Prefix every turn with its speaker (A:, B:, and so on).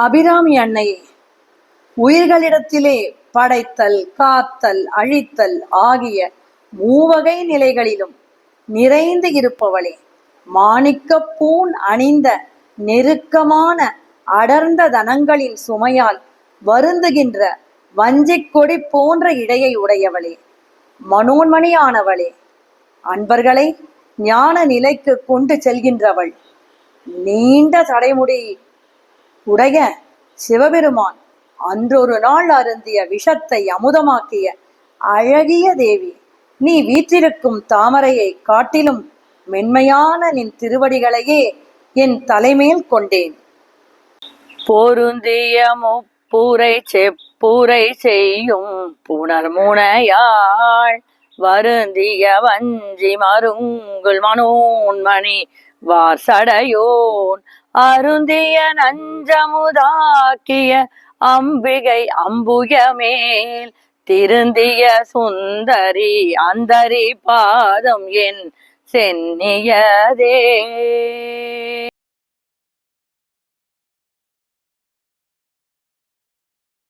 A: அபிராமி அன்னையே உயிர்களிடத்திலே படைத்தல் காத்தல் அழித்தல் ஆகிய மூவகை நிலைகளிலும் நிறைந்து இருப்பவளே மாணிக்கப்பூண் அணிந்த நெருக்கமான அடர்ந்த தனங்களின் சுமையால் வருந்துகின்ற வஞ்சிக் கொடி போன்ற இடையை உடையவளே மனோன்மணியானவளே அன்பர்களை ஞான நிலைக்கு கொண்டு செல்கின்றவள். நீண்ட தடைமுடி உடைய சிவபெருமான் அன்றொரு நாள் அருந்திய விஷத்தை அமுதமாக்கிய அழகிய தேவி நீ வீற்றிருக்கும் தாமரையை காட்டிலும் மென்மையான நின் திருவடிகளையே என் தலைமேல் கொண்டேன்.
B: பொருந்திய முப்புரை செப்புரை செய்யும் புனர்முனையாள் வருந்திய வஞ்சி மருங்குள் மனோன்மணி வாசடையோன் அருந்திய நஞ்சமுதாக்கிய அம்பிகை அம்புயமேல் திருந்திய சுந்தரி அந்தரி பாதம் என் சென்னியதே.